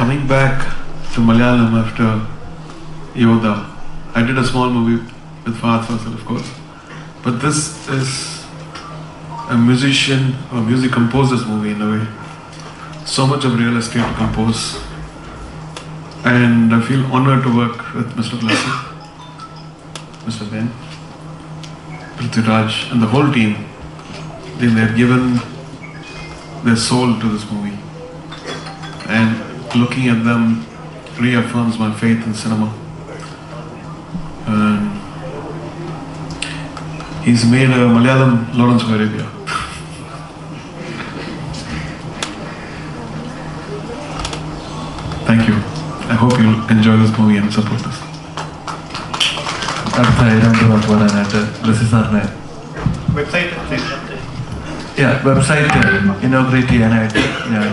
coming back to Malayalam after Yoda, I did a small movie with Fahad Faisal, of course. But this is a musician or music composer's movie in a way. So much of real estate to compose. And I feel honored to work with Mr. Blessing, Mr. Ben, Prithviraj, and the whole team. They, have given their soul to this movie. And looking at them reaffirms my faith in cinema. And he's made a Malayalam Lawrence of Arabia. Thank you. I hope you'll enjoy this movie and support this. അടുത്ത രണ്ട് വാക്ക് പറയാനായിട്ട് ബ്ലസി സാറിനെ website inaugurate ചെയ്യാനായിട്ട് ഞാൻ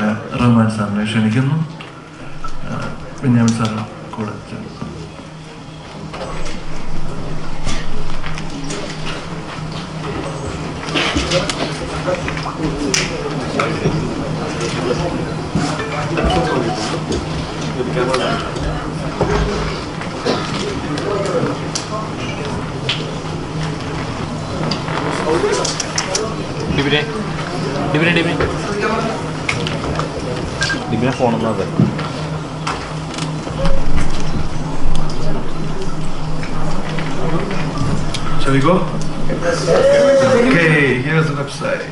റഹ്മാൻ സാറിനെ ക്ഷണിക്കുന്നു ആ, ബെന്യാമിൻ സാറിന് കൂടെ ഡിബിനെ. ഡിബിനെ ഡിബിനെ. ഡിബിനെ ഡിബിനെ ഫോണെന്നത് Shall we go? Okay, here's the website.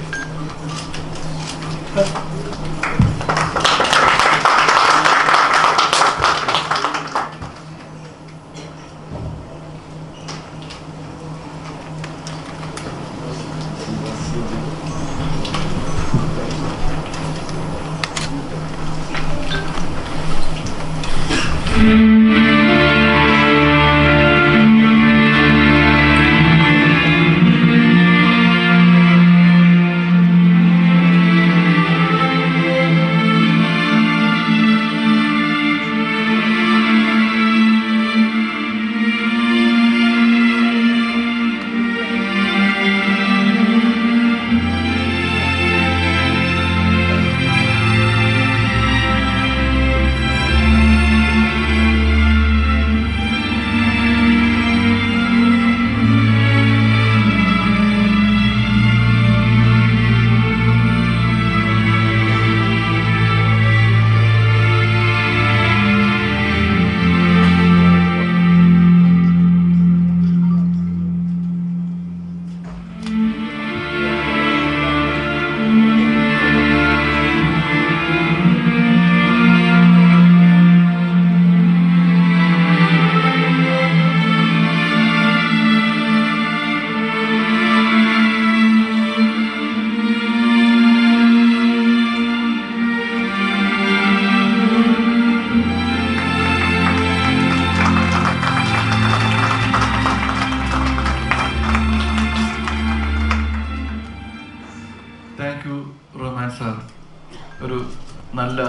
ഒരു നല്ല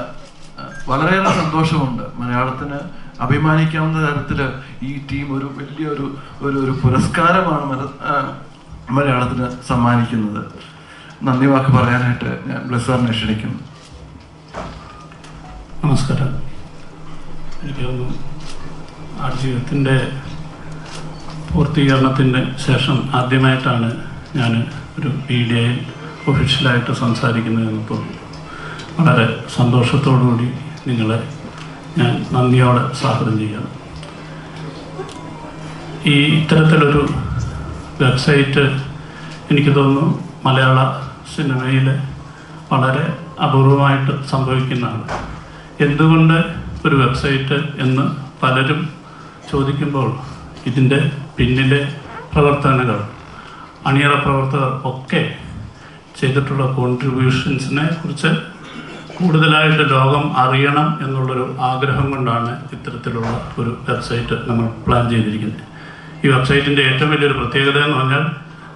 വളരെയേറെ സന്തോഷമുണ്ട്. മലയാളത്തിന് അഭിമാനിക്കാവുന്ന തരത്തിൽ ഈ ടീം ഒരു വലിയൊരു ഒരു ഒരു പുരസ്കാരമാണ് മലയാളത്തിന് സമ്മാനിക്കുന്നത്. നന്ദി വാക്ക് പറയാനായിട്ട് ഞാൻ ബ്ലസ്സാറിനെ ക്ഷണിക്കുന്നു. നമസ്കാരം. എനിക്ക് തോന്നുന്നു ആർജീവത്തിന്റെ പൂർത്തീകരണത്തിന് ശേഷം ആദ്യമായിട്ടാണ് ഞാൻ ഒരു മീഡിയയിൽ ഒഫീഷ്യലായിട്ട് സംസാരിക്കുന്നതെന്ന് തോന്നുന്നു. വളരെ സന്തോഷത്തോടുകൂടി നിങ്ങളെ ഞാൻ നന്ദിയോടെ സ്വാഗതം ചെയ്യുന്നു. ഈ ഇത്തരത്തിലൊരു വെബ്സൈറ്റ് എനിക്ക് തോന്നുന്നു മലയാള സിനിമയിൽ വളരെ അപൂർവമായിട്ട് സംഭവിക്കുന്നതാണ്. എന്തുകൊണ്ട് ഒരു വെബ്സൈറ്റ് എന്ന് പലരും ചോദിക്കുമ്പോൾ ഇതിന്റെ പിന്നിലെ പ്രവർത്തനങ്ങൾ അണിയറ പ്രവർത്തകർ ഒക്കെ ചെയ്തിട്ടുള്ള കോൺട്രിബ്യൂഷൻസിനെ കുറിച്ച് കൂടുതലായിട്ട് ലോകം അറിയണം എന്നുള്ളൊരു ആഗ്രഹം കൊണ്ടാണ് ഇത്തരത്തിലുള്ള ഒരു വെബ്സൈറ്റ് നമ്മൾ പ്ലാൻ ചെയ്തിരിക്കുന്നത്. ഈ വെബ്സൈറ്റിന്റെ ഏറ്റവും വലിയൊരു പ്രത്യേകത എന്ന് പറഞ്ഞാൽ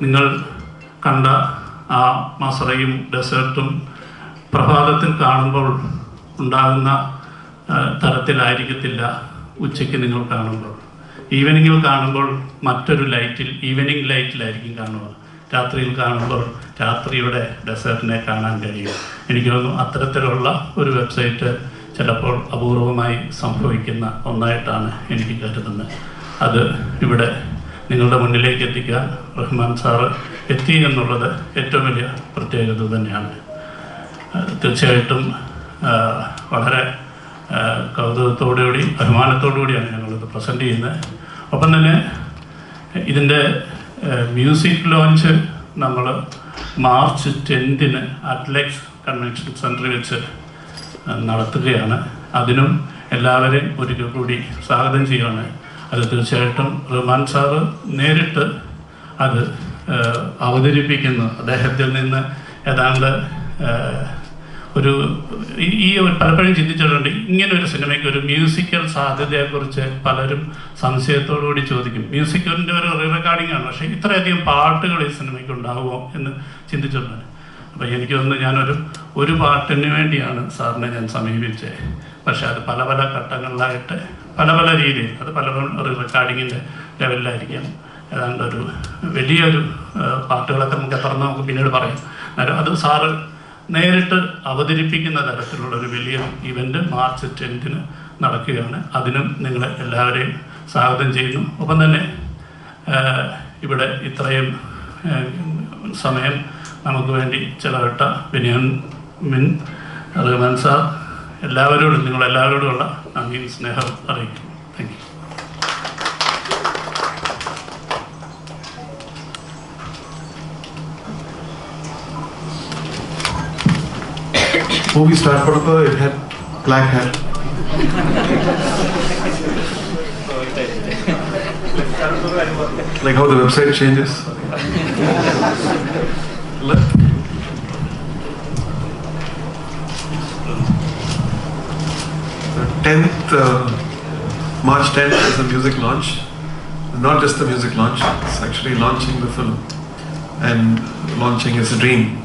നിങ്ങൾ കണ്ട ആ മസറയും ഡെസേർട്ടും പ്രഭാതത്തിൽ കാണുമ്പോൾ ഉണ്ടാകുന്ന തരത്തിലായിരിക്കത്തില്ല ഉച്ചയ്ക്ക് നിങ്ങൾ കാണുമ്പോൾ. ഈവനിങ്ങിൽ കാണുമ്പോൾ മറ്റൊരു ലൈറ്റിൽ ഈവനിങ് ലൈറ്റിലായിരിക്കും കാണുക രാത്രിയിൽ കാണുമ്പോൾ രാത്രിയുടെ ഡെസേർട്ടിനെ കാണാൻ കഴിയും. എനിക്ക് തോന്നുന്നു അത്തരത്തിലുള്ള ഒരു വെബ്സൈറ്റ് ചിലപ്പോൾ അപൂർവമായി സംഭവിക്കുന്ന ഒന്നായിട്ടാണ് എനിക്ക് കരുതുന്നത്. അത് ഇവിടെ നിങ്ങളുടെ മുന്നിലേക്ക് എത്തിക്കാൻ റഹ്മാൻ സാറ് എത്തി എന്നുള്ളത് ഏറ്റവും വലിയ പ്രത്യേകത തന്നെയാണ്. തീർച്ചയായിട്ടും വളരെ കൗതുകത്തോടുകൂടി അഭിമാനത്തോടുകൂടിയാണ് ഞങ്ങളിത് പ്രസന്റ് ചെയ്യുന്നത്. ഒപ്പം തന്നെ ഇതിന്റെ മ്യൂസിക് ലോഞ്ച് നമ്മൾ മാർച്ച് ടെൻത്തിന് അറ്റ്ലക്സ് കൺവെൻഷൻ സെന്ററിൽ വെച്ച് നടത്തുകയാണ്. അതിനും എല്ലാവരെയും ഒരിക്കൽ കൂടി സ്വാഗതം ചെയ്യുകയാണ് അത് തീർച്ചയായിട്ടും റഹ്മാൻ സാറ് നേരിട്ട് അത് അവതരിപ്പിക്കുന്നു. അദ്ദേഹത്തിൽ നിന്ന് ഏതാണ്ട് ഒരു ഈ- പലപ്പോഴും ചിന്തിച്ചിട്ടുണ്ട് ഇങ്ങനെ ഒരു സിനിമയ്ക്ക് ഒരു മ്യൂസിക്കൽ സാധ്യതയെക്കുറിച്ച് പലരും സംശയത്തോടു കൂടി ചോദിക്കും. മ്യൂസിക്കലിന്റെ ഒരു റീ റെക്കോർഡിംഗ് ആണ് പക്ഷേ ഇത്രയധികം പാട്ടുകൾ ഈ സിനിമയ്ക്ക് ഉണ്ടാകുമോ എന്ന് ചിന്തിച്ചിട്ടുണ്ട്. അപ്പോൾ എനിക്ക് തോന്നുന്നു ഞാനൊരു ഒരു പാട്ടിന് വേണ്ടിയാണ് സാറിനെ ഞാൻ സമീപിച്ചത്. പക്ഷെ അത് പല പല ഘട്ടങ്ങളിലായിട്ട് പല പല രീതിയിൽ അത് പല റീ റെക്കോർഡിങ്ങിന്റെ ലെവലിലായിരിക്കാം ഏതാണ്ട് ഒരു വലിയൊരു പാട്ടുകളൊക്കെ നമുക്ക് എത്ര നമുക്ക് പിന്നീട് പറയാം. അത് സാറ് നേരിട്ട് അവതരിപ്പിക്കുന്ന തരത്തിലുള്ള ഒരു വലിയ ഇവന്റ് മാർച്ച് ടെൻത്തിന് നടക്കുകയാണ്. അതിനും നിങ്ങളെ എല്ലാവരെയും സ്വാഗതം ചെയ്യുന്നു. ഒപ്പം തന്നെ ഇവിടെ ഇത്രയും സമയം നമുക്ക് വേണ്ടി ചിലവിട്ട മിൻ റഹ്മാൻ സാർ എല്ലാവരോടും നിങ്ങളെല്ലാവരോടുമുള്ള നന്ദിയും സ്നേഹം അറിയിക്കും thank you Movie start photo, it had black hair. like how the website changes. The 10th, uh, March 10th is the music launch. Not just the music launch, it's actually launching the film. And launching a dream,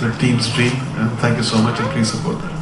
the team's dream. And thank you so much and please support that.